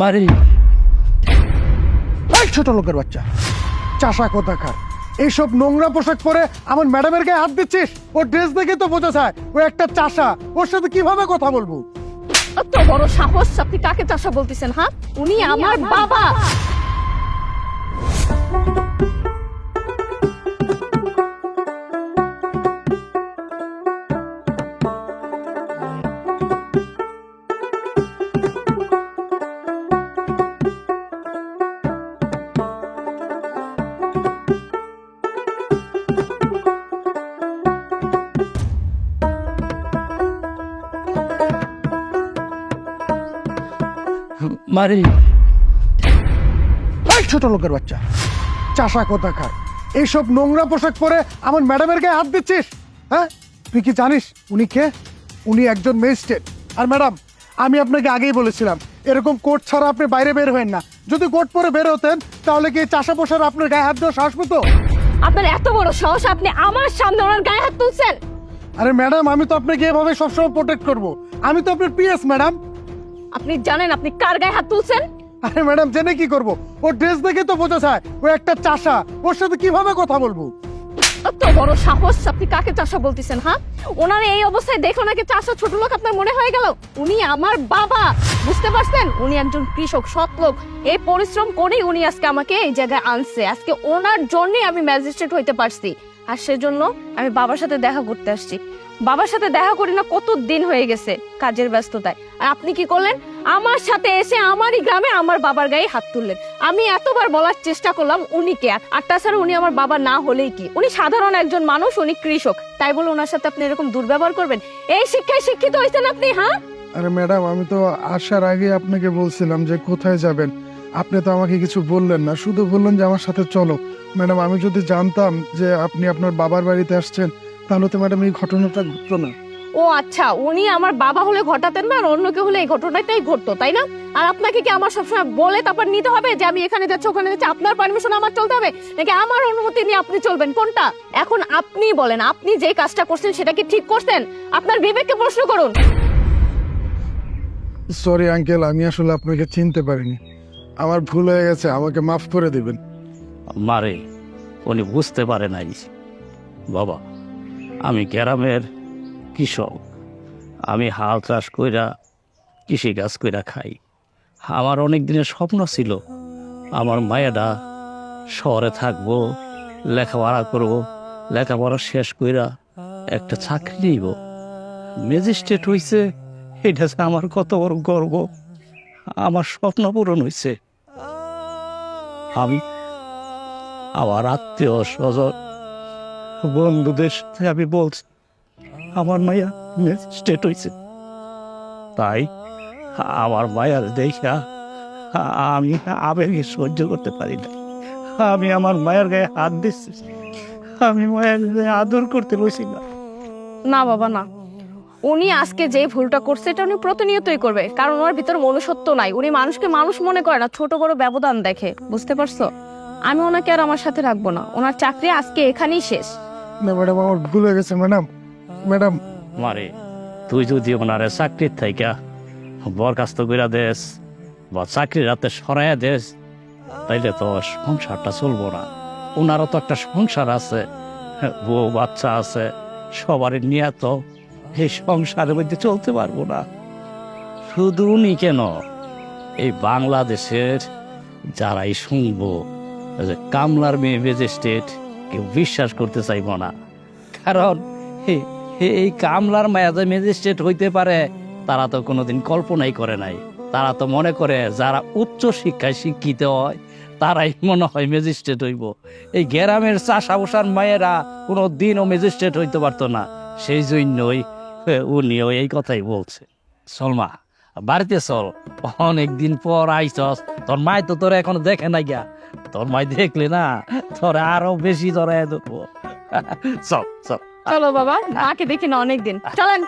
মারি। এই ছোট লোকের বাচ্চা চাষা কোথাকার? এইসব নোংরা পোশাক পরে আমার ম্যাডামের গায়ে হাত দিচ্ছিস? ওর ড্রেস দেখে তো বোঝা যায় ও একটা চাষা। ওর সাথে কীভাবে কথা বলব? এত বড় সাহস আপনি কাকে চাষা বলতেছেন হ্যাঁ? উনি আমার বাবা। মারি। ছোট লোকের বাচ্চা চাষা কোথাকার? এইসব নোংরা পোশাক পরে আমার ম্যাডামের গায়ে হাত দিচ্ছিস? হ্যাঁ? তুই কি জানিস উনি কে? উনি একজন ম্যাজিস্ট্রেট। আর ম্যাডাম আমি আপনাকে আগেই বলেছিলাম এরকম কোট ছাড়া আপনি বাইরে বের হবেন না। যদি কোট পরে বের হতেন তাহলে কি চাষা পোশাক আপনার গায়ে হাত দেওয়া সাহস পেতো আপনার এত বড় সাহস আপনি আমার সামনে ওনার গায়ে হাত তুলছেন? আরে ম্যাডাম আমি তো আপনাকে এভাবে সবসময় প্রোটেক্ট করব। আমি তো আপনার পিএস ম্যাডাম। আপনি জানেন আপনি কার গায়ে হাত তুলছেন? আরে ম্যাডাম জেনে কি করব? ওর ড্রেস দেখে তো বোঝা যায় ও একটা চাষা। ওর সাথে কীভাবে কথা বলব? এত বড় সাহস আপনি কাকে চাষা বলতেছেন হ্যাঁ? ওনার এই অবস্থায় দেখে ওনাকে চাষা ছোট লোক আপনার মনে হয়ে গেল? উনি আমার বাবা। বুঝতে পারছেন? উনি একজন কৃষক সৎ লোক। এই পরিশ্রম করেই উনি আজকে আমাকে এই জায়গায় আনছে। আজকে ওনার জন্যই আমি ম্যাজিস্ট্রেট হইতে পারছি। আর সেজন্য আমি বাবার সাথে দেখা করতে আসছি। বাবার সাথে দেখা করি না, কত দিন হয়ে গেছে কাজের ব্যস্ততায়। আর আপনি কি করলেন? আমার সাথে এসে আমারই গ্রামে আমার বাবার গায়ে হাত তুললেন। আমি এতবার বলার চেষ্টা করলাম উনি কে আর তাছাড়া উনি আমার বাবা না হলেই কি? উনি সাধারণ একজন মানুষ, উনি কৃষক। তাই বলে ওনার সাথে আপনি এরকম দুর্ব্যবহার করবেন? এই শিক্ষায় শিক্ষিত হয়েছেন আপনি হ্যাঁ? আরে ম্যাডাম, আমি তো আসার আগে আপনাকে বলছিলাম যে কোথায় যাবেন। আপনি তো আমাকে কিছু বললেন না শুধু বললেন যে আমার সাথে চলো। ম্যাডাম আমি যদি জানতাম যে আপনি আপনার বাবার বাড়িতে আসছেন তাহলে তো ম্যাডাম এই ঘটনাটা ঘটতো না। ও আচ্ছা উনি আমার বাবা হলে ঘটাতেন না আর অন্য কেউ হলে এই ঘটনাটাই ঘটতো তাই না? আর আপনাকে কি আমার সবসময় বলে তারপর নিতে হবে যে আমি এখানে যাচ্ছি ওখানে যাচ্ছি আপনার পারমিশন আমার চলতে হবে? নাকি আমার অনুমতি নিয়ে আপনি চলবেন? কোনটা? এখন আপনি বলেন আপনি যে কাজটা করছেন সেটা কি ঠিক করছেন? আপনার বিবেককে প্রশ্ন করুন। সরি আঙ্কেল আমি আসলে আপনাকে চিনতে পারিনি। আমার ভুল হয়ে গেছে, আমাকে মাফ করে দিবেন। মারে, উনি বুঝতে পারে নাই। বাবা, আমি গ্রামের কৃষক। আমি হাল চাষ কইরা, কৃষি কাজ কইরা খাই। আমার অনেক দিনের স্বপ্ন ছিল, আমার মায়েরা শহরে থাকব, লেখাপড়া করব, লেখাপড়া শেষ কইরা একটা চাকরি নিব। ম্যাজিস্ট্রেট হইছে, এটা আমার কত বড় গর্ব। আমার স্বপ্ন পূরণ হয়েছে আমি আমার আত্মীয় স্বজন, বন্ধুদের সাথে আমি বলছি, আমার মায়া স্টেট হয়েছে তাই আমার মায়ার দেখা আমি আবেগে সহ্য করতে পারি না আমি আমার মায়ের গায়ে হাত দিচ্ছি। আমি মায়ের আদর করতে বসি না। না বাবা, না। উনি আজকে যে ভুলটা করছে এটা উনি প্রতিনিয়তই করবে। কারণ ওনার ভিতর মনুষ্যত্ব নাই। উনি মানুষকে মানুষ মনে করে না ছোট বড় ব্যবধান দেখে। বুঝতে পারছ? আমি ওনাকে আর আমার সাথে রাখব না। ওনার চাকরি আজকে এখানেই শেষ। না ম্যাডাম আমার ভুল হয়ে গেছে ম্যাডাম। ম্যাডাম। মারে তুই যদি ওনারে চাকরির থাইকা বরখাস্ত কইরা দেস বা চাকরির রাতে সরাইয়া দেস তাইলে তো সংসারটা চলবো না। ওনারও তো একটা সংসার আছে বউ বাচ্চা আছে সবারই নিয়ে তো এই সংসারের মধ্যে চলতে পারব না। শুধু উনি কেন? এই বাংলাদেশের যারাই শুনব কামলার মেয়ে ম্যাজিস্ট্রেট কেউ বিশ্বাস করতে চাইব না। কারণ এই কামলার মায়া যে ম্যাজিস্ট্রেট হইতে পারে, তারা তো কোনোদিন কল্পনাই করে নাই। তারা তো মনে করে যারা উচ্চ শিক্ষায় শিক্ষিত হয়, তারাই মনে হয় ম্যাজিস্ট্রেট হইব। এই গ্রামের চাষা বসার মায়েরা কোনো দিনও ম্যাজিস্ট্রেট হইতে পারতো না। সেই জন্যই উনিও এই কথাই বলছে। সলমা, বাড়িতে চল, অনেক দিন পর আইসস তোর মায় তো তোর এখনও দেখে নাই গা। তোর মায় দেখলে না, তোর আরও বেশি ধরে দেবো। চল চল। চলো বাবা আকে দেখি না অনেকদিন চলেন।